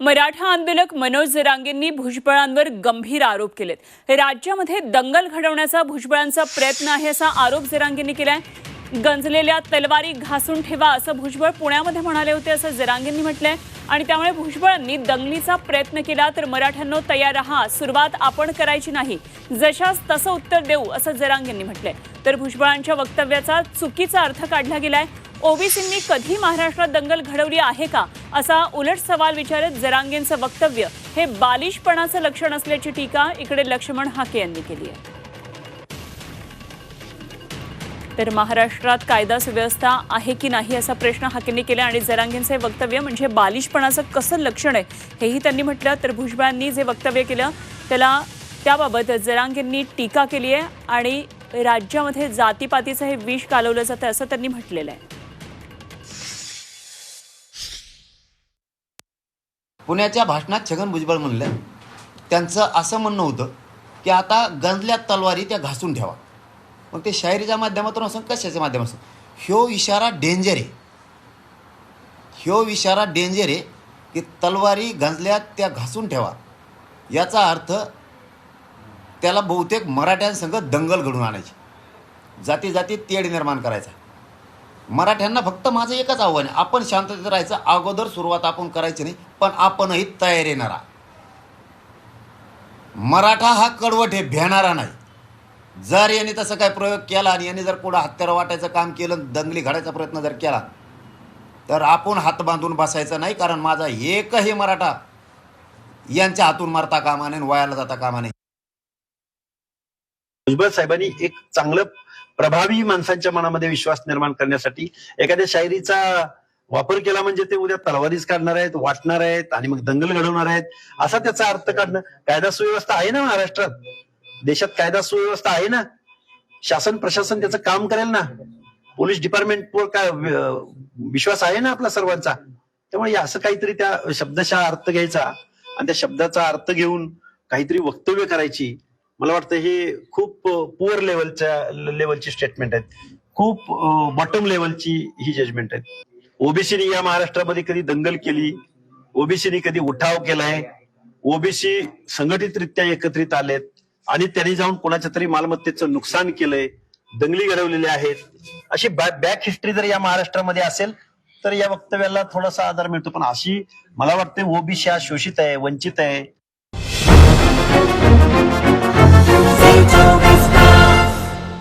मराठा आंदोलक मनोज जरांगेंनी भुजबळांवर गंभीर आरोप केलेत. राज्यामध्ये दंगल घडवण्याचा भुजबळांचा प्रयत्न आहे असा आरोप जरांगेंनी केलाय. गंजलेल्या तलवारी घासून ठेवा असं भुजबळ पुण्यामध्ये म्हणाले होते असं जरांगेंनी म्हटलंय. आणि त्यामुळे भुजबळांनी दंगलीचा प्रयत्न केला तर मराठ्यांनो तयार राहा. सुरुवात आपण करायची नाही. जशास तसं उत्तर देऊ असं जरांगेंनी म्हटलंय. तर भुजबळांच्या वक्तव्याचा चुकीचा अर्थ काढला गेलाय. ओबीसींनी कधी महाराष्ट्रात दंगल घडवली आहे का? असा उलट सवाल विचारत जरांगेंचं वक्तव्य हे बालिशपणाचं लक्षण असल्याची टीका इकडे लक्ष्मण हाके यांनी केली आहे. तर महाराष्ट्रात कायदा सुव्यवस्था आहे की नाही असा प्रश्न हाकेंनी केला आणि जरांगेंचे वक्तव्य म्हणजे बालिशपणाचं कसं लक्षण आहे हेही त्यांनी म्हटलं. तर भुजबळांनी जे वक्तव्य केलं त्याला त्याबाबत जरांगेंनी टीका केली आहे आणि राज्यामध्ये जातीपातीचं हे विष कालवलं जातं असं त्यांनी म्हटलेलं आहे. पुण्याच्या भाषणात छगन भुजबळ म्हणलं त्यांचं असं म्हणणं होतं की आता गंजल्या तलवारी त्या घासून ठेवा. मग ते शायरीच्या माध्यमातून असं कशाच्या माध्यमातून ह्यो इशारा डेंजर आहे. ह्यो इशारा डेंजर आहे की तलवारी गंजल्या त्या घासून ठेवा. याचा अर्थ त्याला बहुतेक मराठ्यांसंग दंगल घडून आणायची. जाती जाती तेढ निर्माण करायचा. मराठ्यांना फक्त माझं एकच आव्हान आहे. आपण शांततेत राहायचं अगोदर सुरुवात आपण करायची नाही पण आपणही तयार येणार. मराठा हा कडवट हे भेणारा नाही. जर यांनी तसं काय प्रयोग केला आणि याने जर पुढं हत्यारं वाटायचं काम केलं दंगली घडायचा प्रयत्न जर केला तर आपण हात बांधून बसायचं नाही कारण माझा एकही मराठा यांच्या हातून मारता कामा नाही आणि वयाला जाता कामा नाही भुजबळ साहेबांनी एक चांगलं प्रभावी माणसांच्या मनामध्ये विश्वास निर्माण करण्यासाठी एखाद्या शायरीचा वापर केला म्हणजे ते उद्या तलवारीच काढणार आहेत वाटणार आहेत आणि मग दंगल घडवणार आहेत असा त्याचा अर्थ काढणं कायदा सुव्यवस्था आहे ना महाराष्ट्रात? देशात कायदा सुव्यवस्था आहे ना? शासन प्रशासन त्याचं काम करेल ना? पोलीस डिपार्टमेंटवर काय विश्वास आहे ना आपला सर्वांचा? त्यामुळे असं काहीतरी त्या शब्दशः अर्थ घ्यायचा. आणि त्या शब्दाचा अर्थ घेऊन काहीतरी वक्तव्य करायची. मला वाटतं हे खूप पुअर लेवलच्या लेवलची स्टेटमेंट आहेत. खूप बॉटम लेवलची ही जजमेंट आहे ओबीसीनी या महाराष्ट्रामध्ये कधी दंगल केली? ओबीसीनी कधी उठाव केलाय? ओबीसी संघटितरित्या एकत्रित आलेत आणि त्यांनी जाऊन कोणाच्या तरी मालमत्तेचं नुकसान केलंय दंगली घडवलेले आहेत. अशी बॅक हिस्ट्री जर या महाराष्ट्रामध्ये असेल तर या वक्तव्याला थोडासा आधार मिळतो. पण अशी मला वाटते ओबीसी हा शोषित आहे वंचित आहे. 非洲。